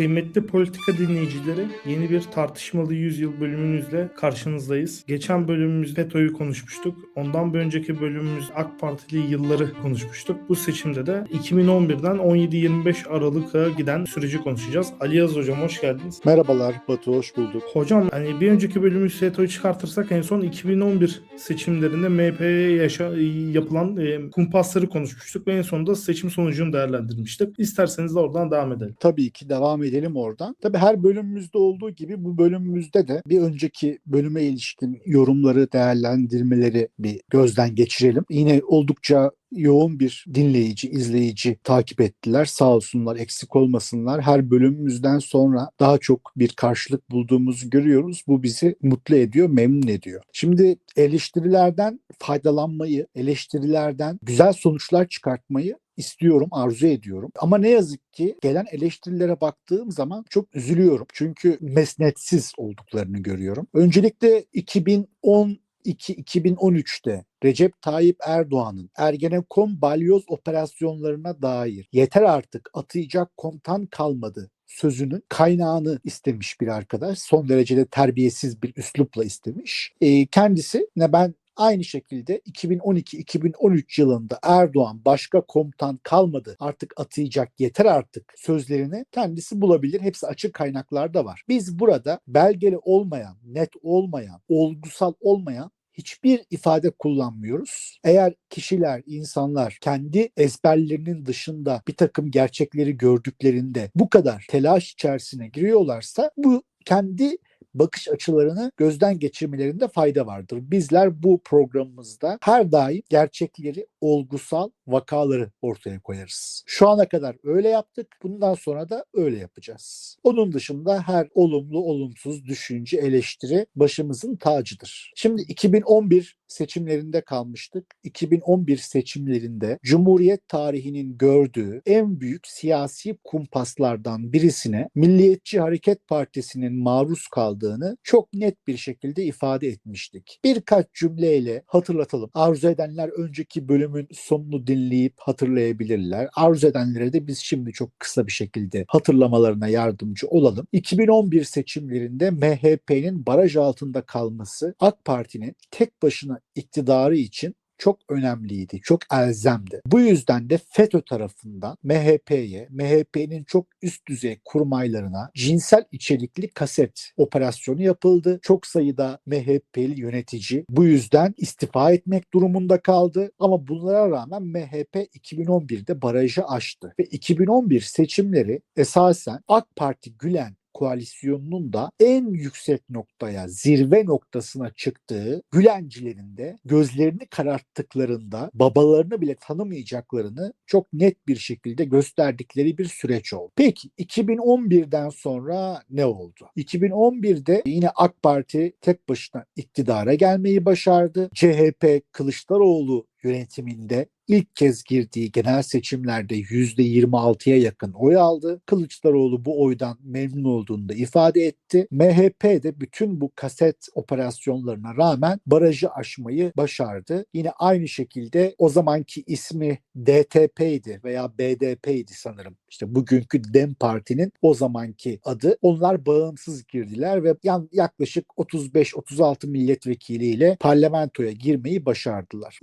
Kıymetli politika dinleyicileri, yeni bir tartışmalı yüzyıl bölümümüzle karşınızdayız. Geçen bölümümüzde FETÖ'yü konuşmuştuk. Ondan bir önceki bölümümüz AK Partili yılları konuşmuştuk. Bu seçimde de 2011'den 17-25 Aralık'a giden süreci konuşacağız. Ali Yaz Hocam hoş geldiniz. Merhabalar Batu, hoş bulduk. Hocam hani bir önceki bölümü FETÖ'yü çıkartırsak en son 2011 seçimlerinde MHP'ye yaşa, yapılan e, kumpasları konuşmuştuk ve en sonunda seçim sonucunu değerlendirmiştik. İsterseniz de oradan devam edelim. Tabii ki devam edelim oradan. Tabii her bölümümüzde olduğu gibi bu bölümümüzde de bir önceki bölüme ilişkin yorumları, değerlendirmeleri bir gözden geçirelim. Yine oldukça yoğun bir dinleyici, izleyici takip ettiler. Sağ olsunlar, eksik olmasınlar. Her bölümümüzden sonra daha çok bir karşılık bulduğumuzu görüyoruz. Bu bizi mutlu ediyor, memnun ediyor. Şimdi eleştirilerden faydalanmayı, eleştirilerden güzel sonuçlar çıkartmayı istiyorum, arzu ediyorum. Ama ne yazık ki gelen eleştirilere baktığım zaman çok üzülüyorum. Çünkü mesnetsiz olduklarını görüyorum. Öncelikle 2010 2013'te Recep Tayyip Erdoğan'ın Ergenekon balyoz operasyonlarına dair yeter artık atayacak komutan kalmadı sözünün kaynağını istemiş bir arkadaş. Son derece de terbiyesiz bir üslupla istemiş. E, kendisi ne ben Aynı şekilde 2012-2013 yılında Erdoğan başka komutan kalmadı artık atayacak yeter artık sözlerini kendisi bulabilir. Hepsi açık kaynaklarda var. Biz burada belgeli olmayan, net olmayan, olgusal olmayan hiçbir ifade kullanmıyoruz. Eğer kişiler, insanlar kendi ezberlerinin dışında bir takım gerçekleri gördüklerinde bu kadar telaş içerisine giriyorlarsa bu kendi bakış açılarını gözden geçirmelerinde fayda vardır. Bizler bu programımızda her daim gerçekleri, olgusal vakaları ortaya koyarız. Şu ana kadar öyle yaptık. Bundan sonra da öyle yapacağız. Onun dışında her olumlu, olumsuz düşünce, eleştiri başımızın tacıdır. Şimdi 2011 seçimlerinde kalmıştık. 2011 seçimlerinde Cumhuriyet tarihinin gördüğü en büyük siyasi kumpaslardan birisine Milliyetçi Hareket Partisi'nin maruz kaldığını çok net bir şekilde ifade etmiştik. Birkaç cümleyle hatırlatalım. Arzu edenler önceki bölümün sonunu dinleyip hatırlayabilirler. Arzu edenlere de biz şimdi çok kısa bir şekilde hatırlamalarına yardımcı olalım. 2011 seçimlerinde MHP'nin baraj altında kalması AK Parti'nin tek başına iktidarı için çok önemliydi, çok elzemdi. Bu yüzden de FETÖ tarafından MHP'ye, MHP'nin çok üst düzey kurmaylarına cinsel içerikli kaset operasyonu yapıldı. Çok sayıda MHP'li yönetici bu yüzden istifa etmek durumunda kaldı. Ama bunlara rağmen MHP 2011'de barajı aştı ve 2011 seçimleri esasen AK Parti Gülen koalisyonunun da en yüksek noktaya, zirve noktasına çıktığı Gülencilerin de gözlerini kararttıklarında babalarını bile tanımayacaklarını çok net bir şekilde gösterdikleri bir süreç oldu. Peki 2011'den sonra ne oldu? 2011'de yine AK Parti tek başına iktidara gelmeyi başardı. CHP Kılıçdaroğlu yönetiminde ilk kez girdiği genel seçimlerde %26'ya yakın oy aldı. Kılıçdaroğlu bu oydan memnun olduğunu da ifade etti. MHP de bütün bu kaset operasyonlarına rağmen barajı aşmayı başardı. Yine aynı şekilde o zamanki ismi DTP'ydi veya BDP'ydi sanırım. İşte bugünkü DEM Parti'nin o zamanki adı. Onlar bağımsız girdiler ve yaklaşık 35-36 milletvekiliyle parlamentoya girmeyi başardılar.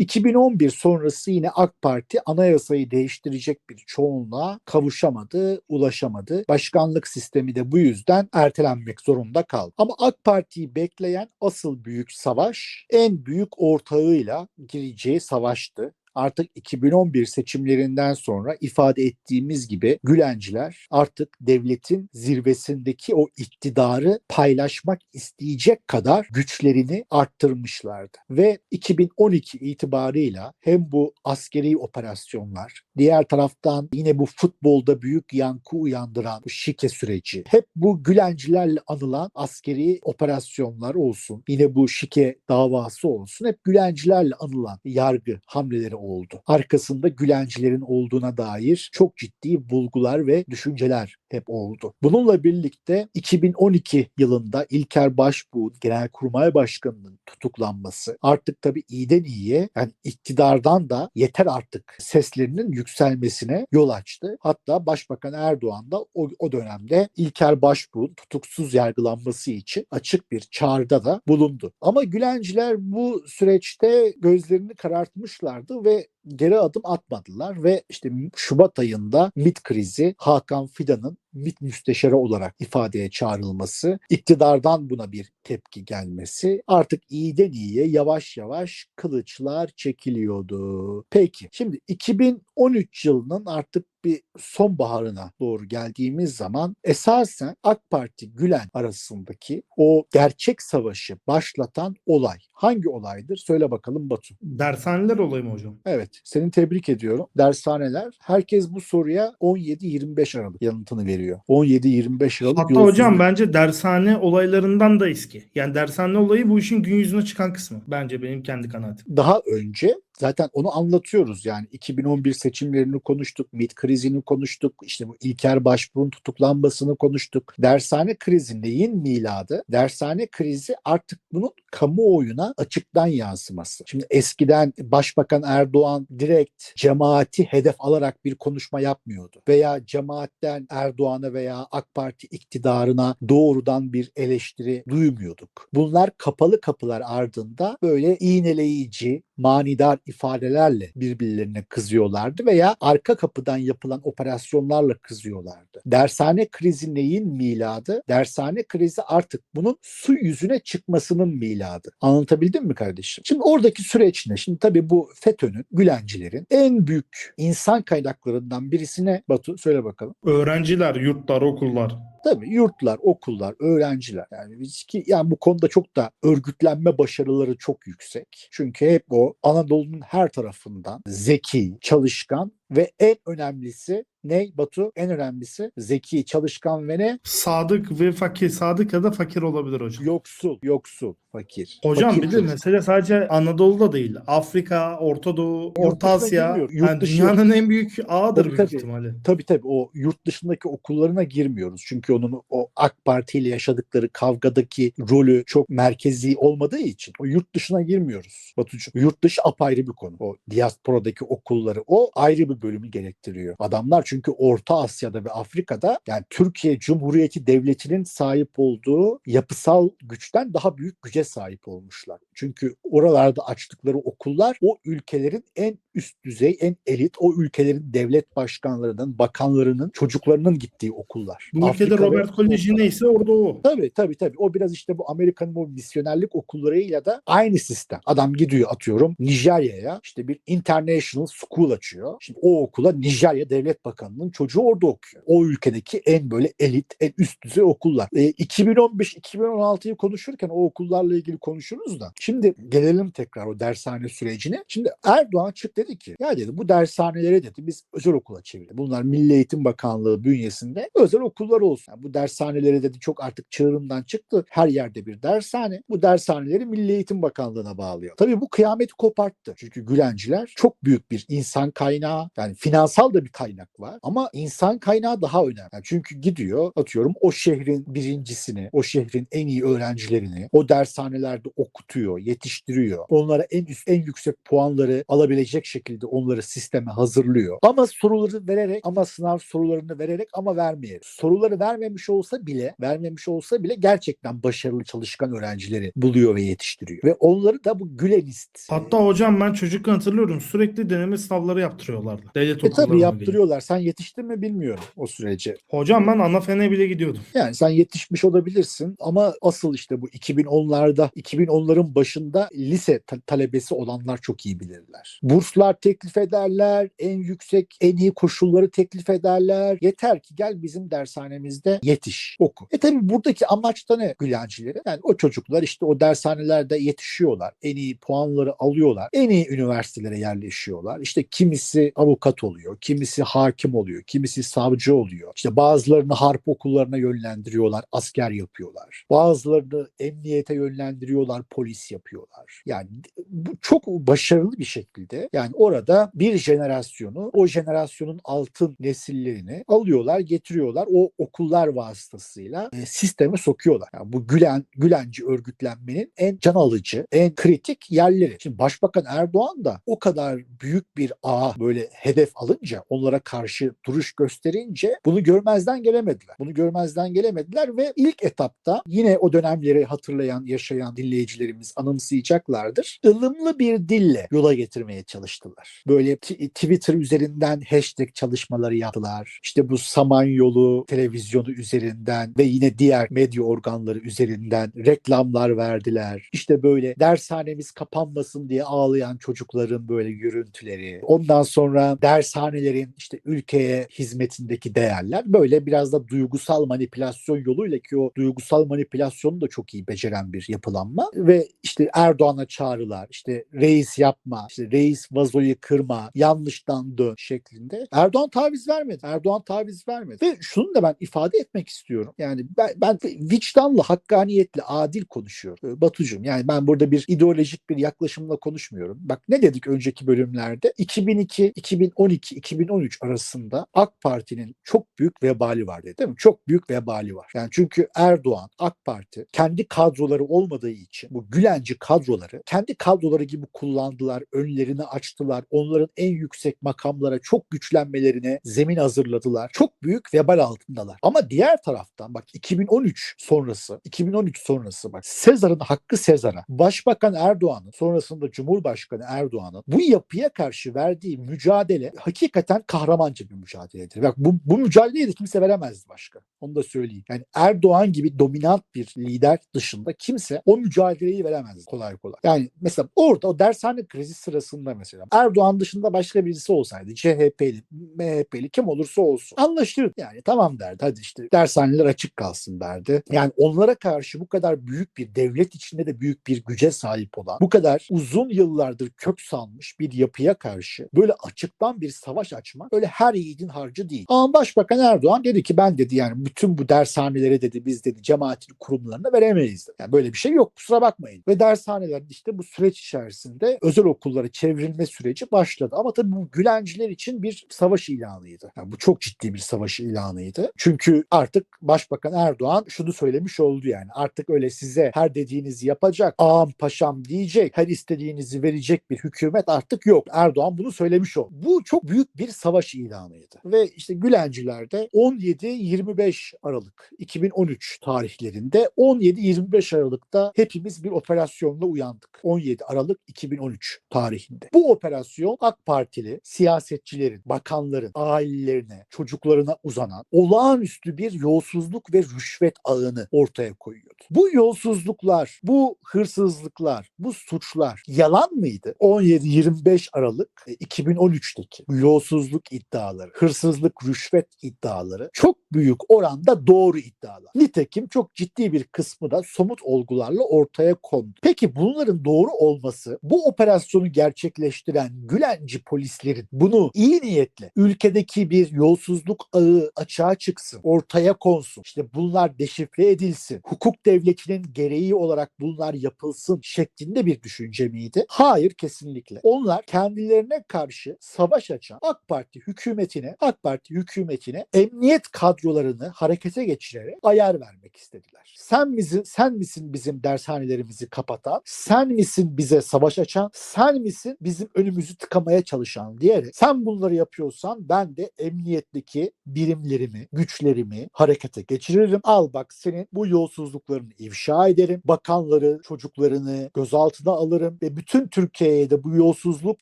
2011 sonrası yine AK Parti anayasayı değiştirecek bir çoğunluğa kavuşamadı, ulaşamadı. Başkanlık sistemi de bu yüzden ertelenmek zorunda kaldı. Ama AK Parti'yi bekleyen asıl büyük savaş en büyük ortağıyla gireceği savaştı artık 2011 seçimlerinden sonra ifade ettiğimiz gibi Gülenciler artık devletin zirvesindeki o iktidarı paylaşmak isteyecek kadar güçlerini arttırmışlardı. Ve 2012 itibarıyla hem bu askeri operasyonlar, diğer taraftan yine bu futbolda büyük yankı uyandıran bu şike süreci, hep bu Gülencilerle anılan askeri operasyonlar olsun, yine bu şike davası olsun, hep Gülencilerle anılan yargı hamleleri olsun oldu. Arkasında Gülencilerin olduğuna dair çok ciddi bulgular ve düşünceler hep oldu. Bununla birlikte 2012 yılında İlker Başbuğ Genelkurmay Başkanı'nın tutuklanması artık tabii iyiden iyiye yani iktidardan da yeter artık seslerinin yükselmesine yol açtı. Hatta Başbakan Erdoğan da o, o dönemde İlker Başbuğ'un tutuksuz yargılanması için açık bir çağrıda da bulundu. Ama Gülenciler bu süreçte gözlerini karartmışlardı ve it geri adım atmadılar ve işte Şubat ayında MİT krizi Hakan Fidan'ın MİT müsteşarı olarak ifadeye çağrılması, iktidardan buna bir tepki gelmesi artık iyiden iyiye yavaş yavaş kılıçlar çekiliyordu. Peki şimdi 2013 yılının artık bir sonbaharına doğru geldiğimiz zaman esasen AK Parti Gülen arasındaki o gerçek savaşı başlatan olay hangi olaydır? Söyle bakalım Batu. Dershaneler olayı mı hocam? Evet, seni tebrik ediyorum. Dershaneler. Herkes bu soruya 17-25 Aralık yanıtını veriyor. 17-25 Aralık. Hatta hocam bence dershane olaylarından da eski. Yani dershane olayı bu işin gün yüzüne çıkan kısmı. Bence benim kendi kanaatim. daha önce zaten onu anlatıyoruz yani 2011 seçimlerini konuştuk, MİT krizini konuştuk, işte bu İlker Başbuğ'un tutuklanmasını konuştuk. Dershane krizi neyin miladı? Dershane krizi artık bunun kamuoyuna açıktan yansıması. Şimdi eskiden Başbakan Erdoğan direkt cemaati hedef alarak bir konuşma yapmıyordu. Veya cemaatten Erdoğan'a veya AK Parti iktidarına doğrudan bir eleştiri duymuyorduk. Bunlar kapalı kapılar ardında böyle iğneleyici, manidar ifadelerle birbirlerine kızıyorlardı veya arka kapıdan yapılan operasyonlarla kızıyorlardı. Dershane krizi neyin miladı? Dershane krizi artık bunun su yüzüne çıkmasının miladı. Anlatabildim mi kardeşim? Şimdi oradaki süreç ne? Şimdi tabii bu FETÖ'nün, Gülencilerin en büyük insan kaynaklarından birisine Batu söyle bakalım. Öğrenciler, yurtlar, okullar. Tabii yurtlar, okullar, öğrenciler yani biz ki yani bu konuda çok da örgütlenme başarıları çok yüksek. Çünkü hep o Anadolu'nun her tarafından zeki, çalışkan ve en önemlisi ne Batu? En önemlisi zeki, çalışkan ve ne? Sadık ve fakir. Sadık ya da fakir olabilir hocam. Yoksul, yoksul, fakir. Hocam Fakir bir de mesele sadece Anadolu'da değil. Afrika, Orta Doğu, Orta Asya. Yurt Yani dışı- dünyanın en büyük ağıdır Tabii, büyük tabii. ihtimalle. Tabii tabii o yurt dışındaki okullarına girmiyoruz. Çünkü onun o AK Parti ile yaşadıkları kavgadaki rolü çok merkezi olmadığı için o yurt dışına girmiyoruz. Batucuğum yurt dışı apayrı bir konu. O diasporadaki okulları o ayrı bir bölümü gerektiriyor. Adamlar çünkü Orta Asya'da ve Afrika'da yani Türkiye Cumhuriyeti Devleti'nin sahip olduğu yapısal güçten daha büyük güce sahip olmuşlar. Çünkü oralarda açtıkları okullar o ülkelerin en üst düzey, en elit, o ülkelerin devlet başkanlarının, bakanlarının, çocuklarının gittiği okullar. Bu ülkede Afrika ve Robert Koleji neyse orada o. Tabii tabii tabii. O biraz işte bu Amerika'nın o misyonerlik okullarıyla da aynı sistem. Adam gidiyor atıyorum Nijerya'ya işte bir international school açıyor. Şimdi o okula Nijerya Devlet Bakanı'nın çocuğu orada okuyor. O ülkedeki en böyle elit, en üst düzey okullar. E, 2015-2016'yı konuşurken o okullarla ilgili konuşuruz da. Şimdi gelelim tekrar o dershane sürecine. Şimdi Erdoğan çıktı dedi ki ya dedi bu dershaneleri dedi biz özel okula çevirdik. Bunlar Milli Eğitim Bakanlığı bünyesinde özel okullar olsun. Yani bu dershaneleri dedi çok artık çığırından çıktı. Her yerde bir dershane. Bu dershaneleri Milli Eğitim Bakanlığı'na bağlıyor. Tabii bu kıyameti koparttı. Çünkü Gülenciler çok büyük bir insan kaynağı yani finansal da bir kaynak var ama insan kaynağı daha önemli. Yani çünkü gidiyor atıyorum o şehrin birincisini, o şehrin en iyi öğrencilerini o dershanelerde okutuyor, yetiştiriyor. Onlara en üst en yüksek puanları alabilecek şekilde onları sisteme hazırlıyor. Ama soruları vererek ama sınav sorularını vererek ama vermeyerek. Soruları vermemiş olsa bile vermemiş olsa bile gerçekten başarılı çalışkan öğrencileri buluyor ve yetiştiriyor. Ve onları da bu Gülenist. Hatta hocam ben çocukken hatırlıyorum sürekli deneme sınavları yaptırıyorlardı. Devlet e tabii yaptırıyorlar. Sen yetiştin mi bilmiyorum o sürece. Hocam ben ana fene bile gidiyordum. Yani sen yetişmiş olabilirsin ama asıl işte bu 2010'larda 2010'ların başında lise ta- talebesi olanlar çok iyi bilirler. Burslar teklif ederler, en yüksek, en iyi koşulları teklif ederler. Yeter ki gel bizim dershanemizde yetiş, oku. E tabi buradaki amaç da ne Gülencilerin? Yani o çocuklar işte o dershanelerde yetişiyorlar. En iyi puanları alıyorlar. En iyi üniversitelere yerleşiyorlar. İşte kimisi avukat avukat oluyor, kimisi hakim oluyor, kimisi savcı oluyor. İşte bazılarını harp okullarına yönlendiriyorlar, asker yapıyorlar. Bazılarını emniyete yönlendiriyorlar, polis yapıyorlar. Yani bu çok başarılı bir şekilde yani orada bir jenerasyonu, o jenerasyonun altın nesillerini alıyorlar, getiriyorlar. O okullar vasıtasıyla e, sisteme sokuyorlar. Yani bu Gülen Gülenci örgütlenmenin en can alıcı, en kritik yerleri. Şimdi Başbakan Erdoğan da o kadar büyük bir ağ böyle hedef alınca, onlara karşı duruş gösterince bunu görmezden gelemediler. Bunu görmezden gelemediler ve ilk etapta yine o dönemleri hatırlayan, yaşayan dinleyicilerimiz anımsayacaklardır. ılımlı bir dille yola getirmeye çalıştılar. Böyle Twitter üzerinden hashtag çalışmaları yaptılar. İşte bu Samanyolu televizyonu üzerinden ve yine diğer medya organları üzerinden reklamlar verdiler. İşte böyle dershanemiz kapanmasın diye ağlayan çocukların böyle görüntüleri. Ondan sonra dershanelerin işte ülkeye hizmetindeki değerler böyle biraz da duygusal manipülasyon yoluyla ki o duygusal manipülasyonu da çok iyi beceren bir yapılanma ve işte Erdoğan'a çağrılar işte reis yapma işte reis vazoyu kırma yanlıştan dön şeklinde Erdoğan taviz vermedi. Erdoğan taviz vermedi. Ve şunu da ben ifade etmek istiyorum. Yani ben, ben vicdanlı, hakkaniyetli, adil konuşuyorum. Ee, Batucuğum yani ben burada bir ideolojik bir yaklaşımla konuşmuyorum. Bak ne dedik önceki bölümlerde? 2002, 2012, 2013 arasında AK Parti'nin çok büyük vebali var dedi değil mi? Çok büyük vebali var. Yani çünkü Erdoğan, AK Parti kendi kadroları olmadığı için bu Gülenci kadroları kendi kadroları gibi kullandılar, önlerini açtılar. Onların en yüksek makamlara çok güçlenmelerine zemin hazırladılar. Çok büyük vebal altındalar. Ama diğer taraftan bak 2013 sonrası, 2013 sonrası bak Sezar'ın hakkı Sezar'a. Başbakan Erdoğan'ın sonrasında Cumhurbaşkanı Erdoğan'ın bu yapıya karşı verdiği mücadele hakikaten kahramanca bir mücadeledir. Bak bu, bu mücadeleyi de kimse veremezdi başka. Onu da söyleyeyim. Yani Erdoğan gibi dominant bir lider dışında kimse o mücadeleyi veremezdi kolay kolay. Yani mesela orada o dershane krizi sırasında mesela Erdoğan dışında başka birisi olsaydı CHP'li, MHP'li kim olursa olsun anlaşılır. Yani tamam derdi hadi işte dershaneler açık kalsın derdi. Yani onlara karşı bu kadar büyük bir devlet içinde de büyük bir güce sahip olan bu kadar uzun yıllardır kök salmış bir yapıya karşı böyle açıktan bir savaş açmak öyle her yiğidin harcı değil. Ama Başbakan Erdoğan dedi ki ben dedi yani bütün bu dershanelere dedi biz dedi cemaatin kurumlarına veremeyiz dedi. Yani böyle bir şey yok kusura bakmayın. Ve dershaneler işte bu süreç içerisinde özel okullara çevrilme süreci başladı. Ama tabii bu Gülenciler için bir savaş ilanıydı. Yani bu çok ciddi bir savaş ilanıydı. Çünkü artık Başbakan Erdoğan şunu söylemiş oldu yani. Artık öyle size her dediğinizi yapacak, ağam paşam diyecek, her istediğinizi verecek bir hükümet artık yok. Erdoğan bunu söylemiş oldu. Bu bu çok büyük bir savaş ilanıydı. Ve işte Gülencilerde 17-25 Aralık 2013 tarihlerinde 17-25 Aralık'ta hepimiz bir operasyonla uyandık. 17 Aralık 2013 tarihinde. Bu operasyon AK Partili siyasetçilerin, bakanların, ailelerine, çocuklarına uzanan olağanüstü bir yolsuzluk ve rüşvet ağını ortaya koyuyordu. Bu yolsuzluklar, bu hırsızlıklar, bu suçlar yalan mıydı? 17-25 Aralık e, 2013 işsizlik, yolsuzluk iddiaları, hırsızlık, rüşvet iddiaları çok büyük oranda doğru iddialar. Nitekim çok ciddi bir kısmı da somut olgularla ortaya kondu. Peki bunların doğru olması bu operasyonu gerçekleştiren Gülenci polislerin bunu iyi niyetle ülkedeki bir yolsuzluk ağı açığa çıksın, ortaya konsun, işte bunlar deşifre edilsin, hukuk devletinin gereği olarak bunlar yapılsın şeklinde bir düşünce miydi? Hayır kesinlikle. Onlar kendilerine karşı savunma savaş açan AK Parti hükümetine, AK Parti hükümetine emniyet kadrolarını harekete geçirerek ayar vermek istediler. Sen bizi, sen misin bizim dershanelerimizi kapatan? Sen misin bize savaş açan? Sen misin bizim önümüzü tıkamaya çalışan diyerek sen bunları yapıyorsan ben de emniyetteki birimlerimi, güçlerimi harekete geçiririm. Al bak senin bu yolsuzluklarını ifşa ederim. Bakanları, çocuklarını gözaltına alırım ve bütün Türkiye'ye de bu yolsuzluk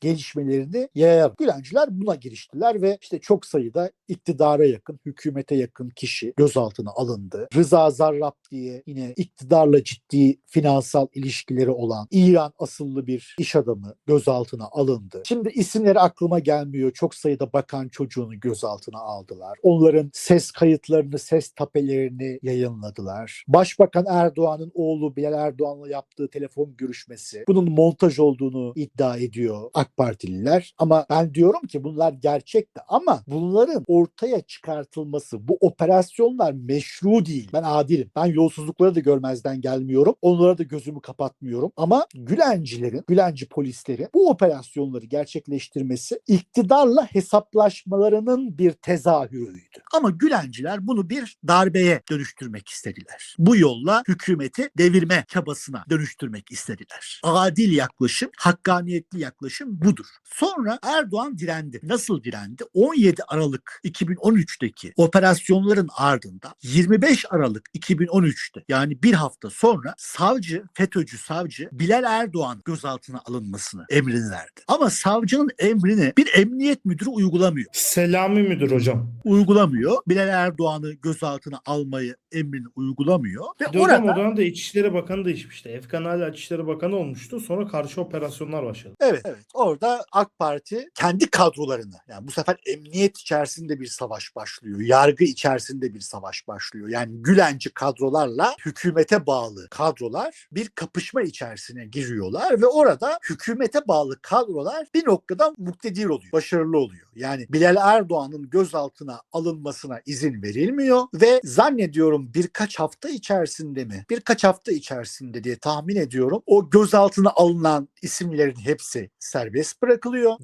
gelişmelerini yayarım. Gülenciler buna giriştiler ve işte çok sayıda iktidara yakın, hükümete yakın kişi gözaltına alındı. Rıza Zarrab diye yine iktidarla ciddi finansal ilişkileri olan İran asıllı bir iş adamı gözaltına alındı. Şimdi isimleri aklıma gelmiyor. Çok sayıda bakan çocuğunu gözaltına aldılar. Onların ses kayıtlarını, ses tapelerini yayınladılar. Başbakan Erdoğan'ın oğlu Bilal Erdoğan'la yaptığı telefon görüşmesi bunun montaj olduğunu iddia ediyor AK Partililer. Ama ben diyorum ki bunlar gerçekti ama bunların ortaya çıkartılması, bu operasyonlar meşru değil. Ben adilim. Ben yolsuzlukları da görmezden gelmiyorum. Onlara da gözümü kapatmıyorum. Ama Gülencilerin, Gülenci polisleri bu operasyonları gerçekleştirmesi iktidarla hesaplaşmalarının bir tezahürüydü. Ama Gülenciler bunu bir darbeye dönüştürmek istediler. Bu yolla hükümeti devirme çabasına dönüştürmek istediler. Adil yaklaşım, hakkaniyetli yaklaşım budur. Sonra Erdoğan direndi. Nasıl direndi? 17 Aralık 2013'teki operasyonların ardından 25 Aralık 2013'te yani bir hafta sonra savcı, FETÖ'cü savcı Bilal Erdoğan gözaltına alınmasını emrini verdi. Ama savcının emrini bir emniyet müdürü uygulamıyor. Selami müdür hocam. Uygulamıyor. Bilal Erdoğan'ı gözaltına almayı emrini uygulamıyor. Ve hocam orada o dönemde İçişleri Bakanı değişmişti. Efkan hala İçişleri Bakanı olmuştu. Sonra karşı operasyonlar başladı. Evet, evet. Orada AK Parti kendi kadrolarını yani bu sefer emniyet içerisinde bir savaş başlıyor. Yargı içerisinde bir savaş başlıyor. Yani Gülenci kadrolarla hükümete bağlı kadrolar bir kapışma içerisine giriyorlar ve orada hükümete bağlı kadrolar bir noktada muktedir oluyor. Başarılı oluyor. Yani Bilal Erdoğan'ın gözaltına alınmasına izin verilmiyor ve zannediyorum birkaç hafta içerisinde mi? Birkaç hafta içerisinde diye tahmin ediyorum. O gözaltına alınan isimlerin hepsi serbest bırakılıyor.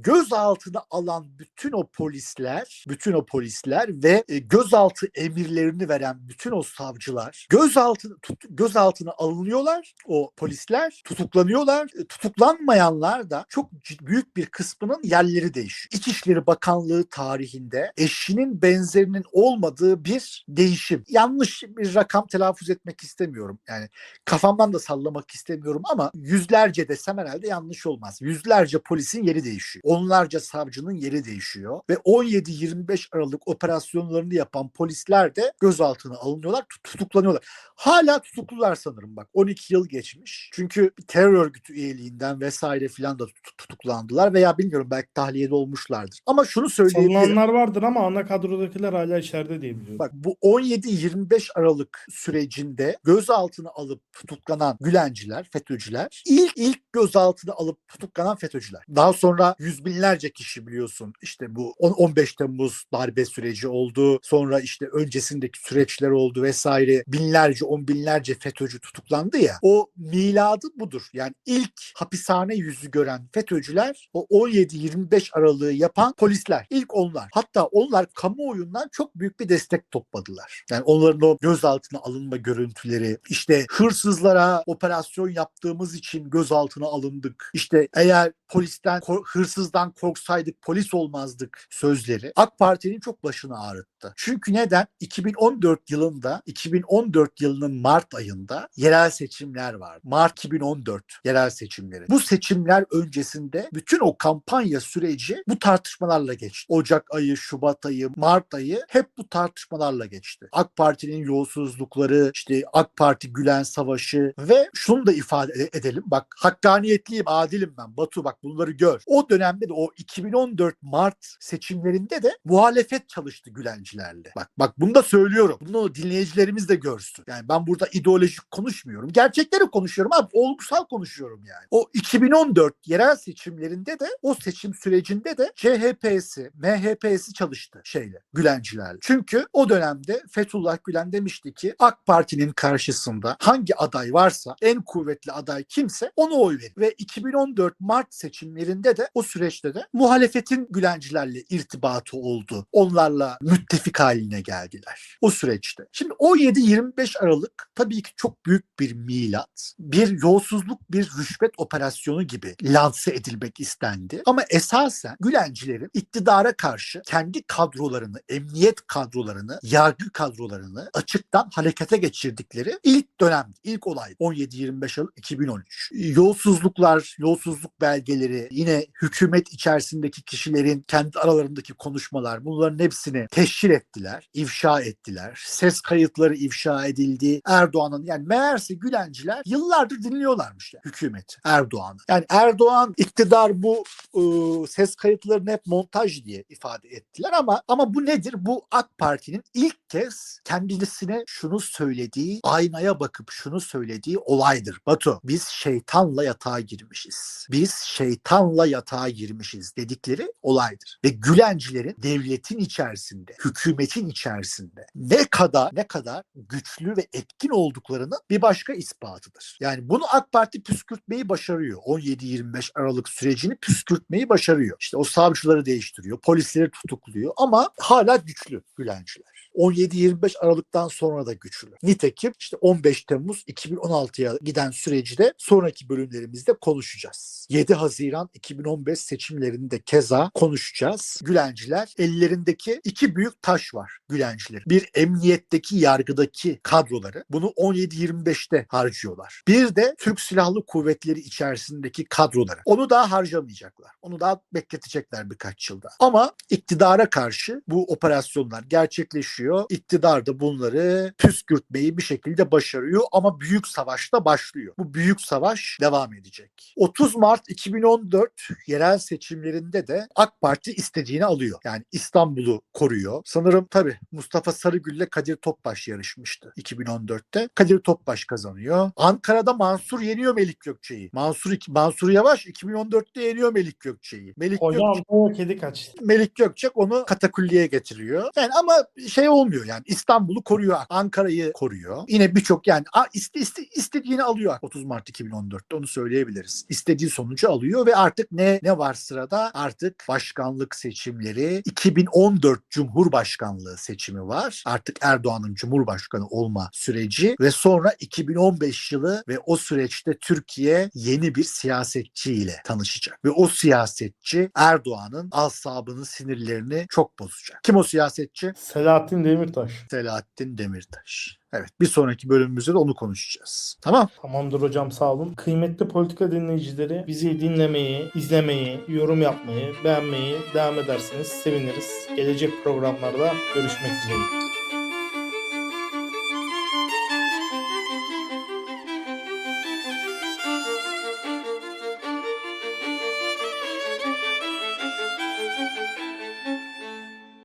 Gözaltına alan bütün o polisler, bütün o polisler ve e, gözaltı emirlerini veren bütün o savcılar gözaltı tut, gözaltına alınıyorlar. O polisler tutuklanıyorlar. E, Tutuklanmayanlar da çok büyük bir kısmının yerleri değişiyor. İçişleri Bakanlığı tarihinde eşinin benzerinin olmadığı bir değişim. Yanlış bir rakam telaffuz etmek istemiyorum. Yani kafamdan da sallamak istemiyorum ama yüzlerce desem herhalde yanlış olmaz. Yüzlerce polisin yeri değişiyor. Onlarca savcının yeri değişiyor ve 17-25 Aralık operasyonlarını yapan polisler de gözaltına alınıyorlar, tut- tutuklanıyorlar. Hala tutuklular sanırım bak 12 yıl geçmiş. Çünkü terör örgütü üyeliğinden vesaire filan da tut- tutuklandılar veya bilmiyorum belki tahliyede olmuşlardır. Ama şunu söyleyebilirim. Salınanlar vardır ama ana kadrodakiler hala içeride diye biliyorum. Bak bu 17-25 Aralık sürecinde gözaltına alıp tutuklanan Gülenciler, FETÖ'cüler ilk ilk gözaltına alıp tutuklanan FETÖ'cüler. Daha sonra yüz binlerce kişi biliyorsun işte bu on- 15 Temmuz darbe süreci oldu. Sonra işte öncesindeki süreçler oldu vesaire. Binlerce on binlerce FETÖ'cü tutuklandı ya. O miladı budur. Yani ilk hapishane yüzü gören FETÖ'cüler o 17-25 Aralık'ı yapan polisler. İlk onlar. Hatta onlar kamuoyundan çok büyük bir destek topladılar. Yani onların o gözaltına alınma görüntüleri, işte hırsızlara operasyon yaptığımız için gözaltına alındık. İşte eğer polisten, hırsızdan korksaydık polis olmazdık sözleri AK Parti'nin çok başını ağrıttı. Çünkü neden? 2014 yılında, 2014 yılının Mart ayında yerel seçimler vardı. Mart 2014 yerel seçimleri. Bu seçimler öncesinde bütün o kampanya süreci bu tartışmalarla geçti. Ocak ayı, Şubat ayı, Mart ayı hep bu tartışmalarla geçti. AK Parti'nin yolsuzlukları, işte AK Parti Gülen Savaşı ve şunu da ifade ede- edelim. Bak hakkaniyetliyim, adilim ben. Batu bak bunları gör. O dönemde de o 2014 Mart seçimlerinde de muhalefet çalıştı Gülencilerle. Bak bak bunu da söylüyorum. Bunu dinleyicilerimiz de görsün. Yani ben burada ideolojik konuşmuyorum. Gerçekleri konuşuyorum abi. Olgusal konuşuyorum yani. O 2014 yerel seçimlerinde de o seçim sürecinde de CHP'si, MHP'si çalıştı şeyle Gülencilerle. Çünkü o dönemde Fethullah Gülen demişti ki AK Parti'nin karşısında hangi aday varsa en kuvvetli aday kimse ona oy verin. Ve 2014 Mart seçimlerinde de o süreçte de muhalefetin Gülencilerle irtibatı oldu. Onlarla müttefik haline geldiler. O süreçte. Şimdi 17-25 Aralık tabii ki çok büyük bir milat. Bir yolsuzluk, bir rüşvet operasyonu gibi lanse edilmek istendi. Ama esasen Gülencilerin iktidara karşı kendi kadrolarını, emniyet kadrolarını, yargı kadrolarını açıktan harekete geçirdikleri ilk dönem, ilk olay 17-25 Aralık 2013. Yolsuzluklar, yolsuzluk belgeleri, yine hükümet içerisindeki kişilerin kendi aralarındaki konuşmalar bunların hepsini teşhir ettiler, ifşa ettiler. Ses kayıtları ifşa edildi. Erdoğan'ın yani meğerse Gülenciler yıllardır dinliyorlarmış yani hükümeti Erdoğan'ı. Yani Erdoğan iktidar bu ıı, ses kayıtlarını hep montaj diye ifade ettiler ama ama bu nedir? Bu AK Parti'nin ilk kez kendisine şunu söylediği, aynaya bakıp şunu söylediği olaydır. Batu biz şeytanla yatağa girmişiz. Biz şeytanla yatağa girmişiz dedikleri olaydır. Ve Gülencilerin devletin içerisinde, hükümetin içerisinde ne kadar ne kadar güçlü ve etkin olduklarını bir başka ispatıdır. Yani bunu AK Parti püskürtmeyi başarıyor. 17-25 Aralık sürecini püskürtmeyi başarıyor. İşte o savcıları değiştiriyor, polisleri tutukluyor ama hala güçlü Gülenciler. 17-25 Aralık'tan sonra da güçlü. Nitekim işte 15 Temmuz 2016'ya giden süreci de sonraki bölümlerimizde konuşacağız. 7 Haziran 2015 seçimlerinde keza konuşacağız. Gülenciler ellerindeki iki büyük taş var Gülenciler. Bir emniyetteki yargıdaki kadroları bunu 17-25'te harcıyorlar. Bir de Türk Silahlı Kuvvetleri içerisindeki kadroları. Onu daha harcamayacaklar. Onu daha bekletecekler birkaç yılda. Ama iktidara karşı bu operasyonlar gerçekleşiyor. İktidar da bunları püskürtmeyi bir şekilde başarıyor ama büyük savaşta başlıyor. Bu büyük savaş devam edecek. 30 Mart 2014 yerel seçimlerinde de AK Parti istediğini alıyor. Yani İstanbul'u koruyor. Sanırım tabii Mustafa Sarıgül ile Kadir Topbaş yarışmıştı 2014'te. Kadir Topbaş kazanıyor. Ankara'da Mansur yeniyor Melik Gökçe'yi. Mansur Mansur Yavaş 2014'te yeniyor Melik Gökçe'yi. Melik Gökçe Hocam bu kedi kaçtı. Melik Gökçek onu katakulliye getiriyor. Yani ama şey olmuyor yani İstanbul'u koruyor, Ankara'yı koruyor. Yine birçok yani iste, iste, istediğini alıyor 30 Mart 2014'te onu söyleyebiliriz. İstediği sonucu alıyor ve artık ne ne var sırada? Artık başkanlık seçimleri 2014 Cumhurbaşkanlığı seçimi var. Artık Erdoğan'ın Cumhurbaşkanı olma süreci ve sonra 2015 yılı ve o süreçte Türkiye yeni bir siyasetçiyle tanışacak. Ve o siyasetçi Erdoğan'ın asabını, sinirlerini çok bozacak. Kim o siyasetçi? Selahattin Demirtaş. Selahattin Demirtaş. Evet bir sonraki bölümümüzde de onu konuşacağız. Tamam. Tamamdır hocam sağ olun. Kıymetli politika dinleyicileri bizi dinlemeyi, izlemeyi, yorum yapmayı, beğenmeyi devam ederseniz seviniriz. Gelecek programlarda görüşmek dileğiyle.